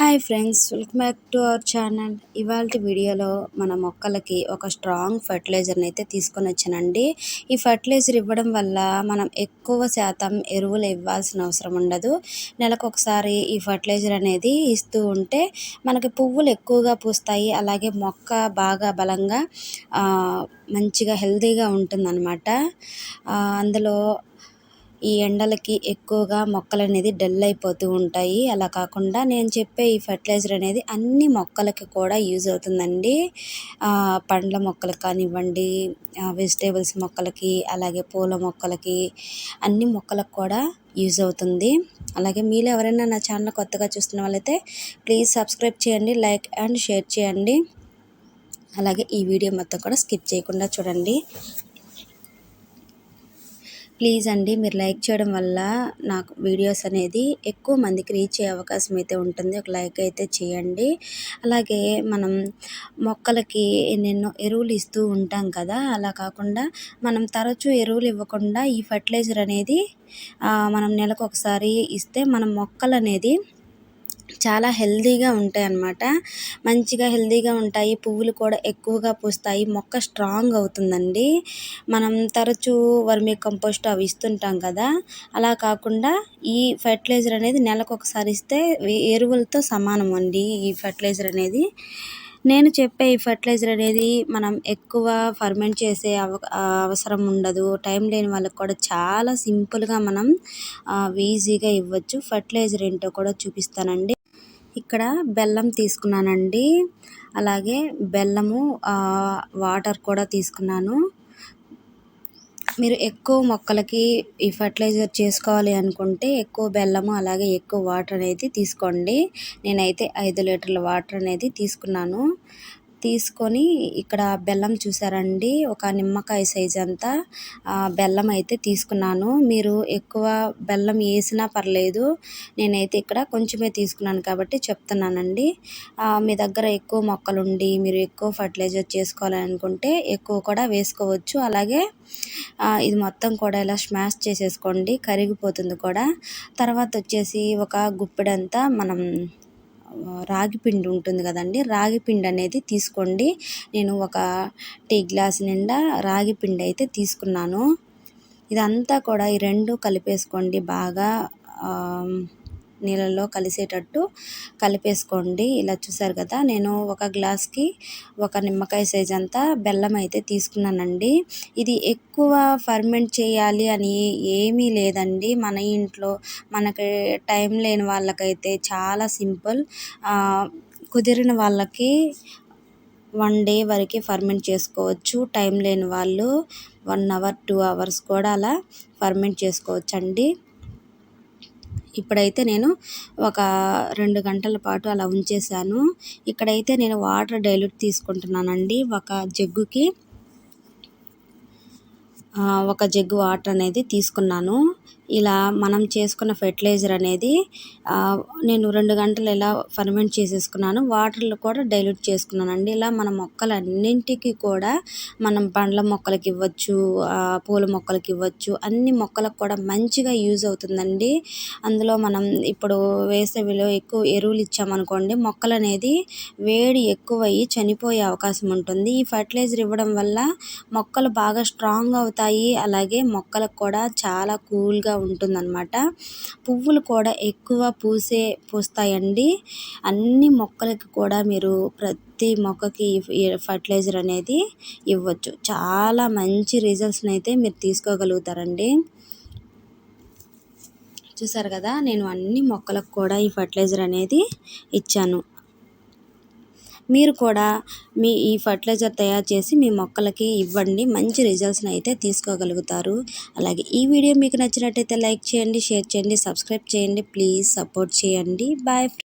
Hi friends welcome back to our channel. ఇవాళ వీడియోలో మన మొక్కలకి ఒక స్ట్రాంగ్ ఫర్టిలైజర్ని అయితే తీసుకొని వచ్చానండి. ఈ ఫర్టిలైజర్ ఇవ్వడం వల్ల మనం ఎక్కువ శాతం ఎరువులు ఇవ్వాల్సిన అవసరం ఉండదు. నెలకు ఒకసారి ఈ ఫర్టిలైజర్ అనేది ఇస్తూ ఉంటే మనకి పువ్వులు ఎక్కువగా పూస్తాయి అలాగే మొక్క బాగా బలంగా మంచిగా హెల్తీగా ఉంటుందన్నమాట. అందులో ఈ ఎండలకి ఎక్కువగా మొక్కలు అనేది డల్ అయిపోతూ ఉంటాయి. అలా కాకుండా నేను చెప్పే ఈ ఫర్టిలైజర్ అనేది అన్ని మొక్కలకి కూడా యూజ్ అవుతుందండి. పండ్ల మొక్కలకు కానివ్వండి వెజిటేబుల్స్ మొక్కలకి అలాగే పూల మొక్కలకి అన్ని మొక్కలకు కూడా యూజ్ అవుతుంది. అలాగే మీరు ఎవరైనా నా ఛానల్ కొత్తగా చూస్తున్న వాళ్ళైతే ప్లీజ్ సబ్స్క్రైబ్ చేయండి లైక్ అండ్ షేర్ చేయండి. అలాగే ఈ వీడియో మొత్తం కూడా స్కిప్ చేయకుండా చూడండి. ప్లీజ్ అండి మీరు లైక్ చేయడం వల్ల నాకు వీడియోస్ అనేది ఎక్కువ మందికి రీచ్ అయ్యే అవకాశం అయితే ఉంటుంది. ఒక లైక్ అయితే చేయండి. అలాగే మనం మొక్కలకి ఎన్నెన్నో ఎరువులు ఇస్తూ ఉంటాం కదా అలా కాకుండా మనం తరచూ ఎరువులు ఇవ్వకుండా ఈ ఫర్టిలైజర్ అనేది మనం నెలకు ఒకసారి ఇస్తే మన మొక్కలు అనేది చాలా హెల్దీగా ఉంటాయి అన్నమాట మంచిగా హెల్దీగా ఉంటాయి. పువ్వులు కూడా ఎక్కువగా పూస్తాయి. మొక్క స్ట్రాంగ్ అవుతుందండి. మనం తరచూ వర్మీ కంపోస్ట్ అవి ఇస్తుంటాం కదా. అలా కాకుండా ఈ ఫెర్టిలైజర్ అనేది నెలకు ఒకసారి ఇస్తే ఎరువులతో సమానం అండి ఈ ఫెర్టిలైజర్ అనేది. నేను చెప్పే ఈ ఫర్టిలైజర్ అనేది మనం ఎక్కువ ఫర్మెంట్ చేసే అవ అవసరం ఉండదు. టైం లేని వాళ్ళకి కూడా చాలా సింపుల్గా మనం ఈజీగా ఇవ్వచ్చు. ఫర్టిలైజర్ ఏంటో కూడా చూపిస్తానండి. ఇక్కడ బెల్లం తీసుకున్నానండి. అలాగే బెల్లము వాటర్ కూడా తీసుకున్నాను. మీరు ఎక్కువ మొక్కలకి ఈ ఫర్టిలైజర్ చేసుకోవాలి అనుకుంటే ఎక్కువ బెల్లము అలాగే ఎక్కువ వాటర్ అనేది తీసుకోండి. నేనైతే ఐదు లీటర్ల వాటర్ అనేది తీసుకున్నాను. తీసుకొని ఇక్కడ బెల్లం చూసారండి. ఒక నిమ్మకాయ సైజ్ అంతా. బెల్లం అయితే తీసుకున్నాను. మీరు ఎక్కువ బెల్లం వేసినా పర్లేదు. నేనైతే ఇక్కడ కొంచెమే తీసుకున్నాను కాబట్టి చెప్తున్నానండి. మీ దగ్గర ఎక్కువ మొక్కలు ఉండి మీరు ఎక్కువ ఫర్టిలైజర్ చేసుకోవాలనుకుంటే ఎక్కువ కూడా వేసుకోవచ్చు. అలాగే ఇది మొత్తం కూడా ఇలా స్మాష్ చేసేసుకోండి. కరిగిపోతుంది కూడా. తర్వాత వచ్చేసి ఒక గుప్పెడంతా మనం రాగి పిండి ఉంటుంది కదండి. రాగి పిండి అనేది తీసుకోండి. నేను ఒక టీ గ్లాస్ నిండా రాగి పిండి అయితే తీసుకున్నాను. ఇదంతా కూడా ఈ రెండు కలిపేసుకోండి బాగా. నీళ్ళల్లో కలిసేటట్టు కలిపేసుకోండి. ఇలా చూసారు కదా నేను ఒక గ్లాస్కి ఒక నిమ్మకాయ సైజ్ అంతా బెల్లం అయితే తీసుకున్నానండి. ఇది ఎక్కువ ఫర్మెంట్ చేయాలి అని ఏమీ లేదండి. మన ఇంట్లో మనకి టైం లేని వాళ్ళకైతే చాలా సింపుల్. కుదిరిన వాళ్ళకి వన్ డే వరకు ఫర్మెంట్ చేసుకోవచ్చు. టైం లేని వాళ్ళు వన్ అవర్ టూ అవర్స్ కూడా అలా ఫర్మెంట్ చేసుకోవచ్చు అండి ఇప్పుడైతే నేను ఒక రెండు గంటల పాటు అలా ఉంచేసాను ఇక్కడైతే నేను వాటర్ డైల్యూట్ తీసుకుంటున్నానండి. ఒక జగ్గుకి ఒక జగ్గు వాటర్ అనేది తీసుకున్నాను. ఇలా మనం చేసుకున్న ఫెర్టిలైజర్ అనేది నేను రెండు గంటలు ఇలా ఫర్మెంట్ చేసేసుకున్నాను వాటర్లో కూడా డైల్యూట్ చేసుకున్నానండి. ఇలా మన మొక్కలన్నింటికి కూడా మనం పండ్ల మొక్కలకి ఇవ్వచ్చు పూల మొక్కలకి ఇవ్వచ్చు అన్ని మొక్కలకు కూడా మంచిగా యూజ్ అవుతుందండి. అందులో మనం ఇప్పుడు వేసవిలో ఎక్కువ ఎరువులు ఇచ్చామనుకోండి మొక్కలు అనేది వేడి ఎక్కువ అయ్యి చనిపోయే అవకాశం ఉంటుంది. ఈ ఫర్టిలైజర్ ఇవ్వడం వల్ల మొక్కలు బాగా స్ట్రాంగ్ అవుతాయి. అలాగే మొక్కలకు కూడా చాలా కూల్ కూల్గా ఉంటుందన్నమాట. పువ్వులు కూడా ఎక్కువ పూసే పూస్తాయండి. అన్ని మొక్కలకి కూడా మీరు ప్రతి మొక్కకి ఫర్టిలైజర్ అనేది ఇవ్వచ్చు. చాలా మంచి రిజల్ట్స్ని అయితే మీరు తీసుకోగలుగుతారండి. చూసారు కదా నేను అన్ని మొక్కలకు కూడా ఈ ఫర్టిలైజర్ అనేది ఇచ్చాను. మీరు కూడా మీ ఈ ఫర్టిలైజర్ తయారు చేసి మీ మొక్కలకి ఇవ్వండి. మంచి రిజల్ట్స్ని అయితే తీసుకోగలుగుతారు. అలాగే ఈ వీడియో మీకు నచ్చినట్టయితే లైక్ చేయండి షేర్ చేయండి సబ్స్క్రైబ్ చేయండి. ప్లీజ్ సపోర్ట్ చేయండి. బాయ్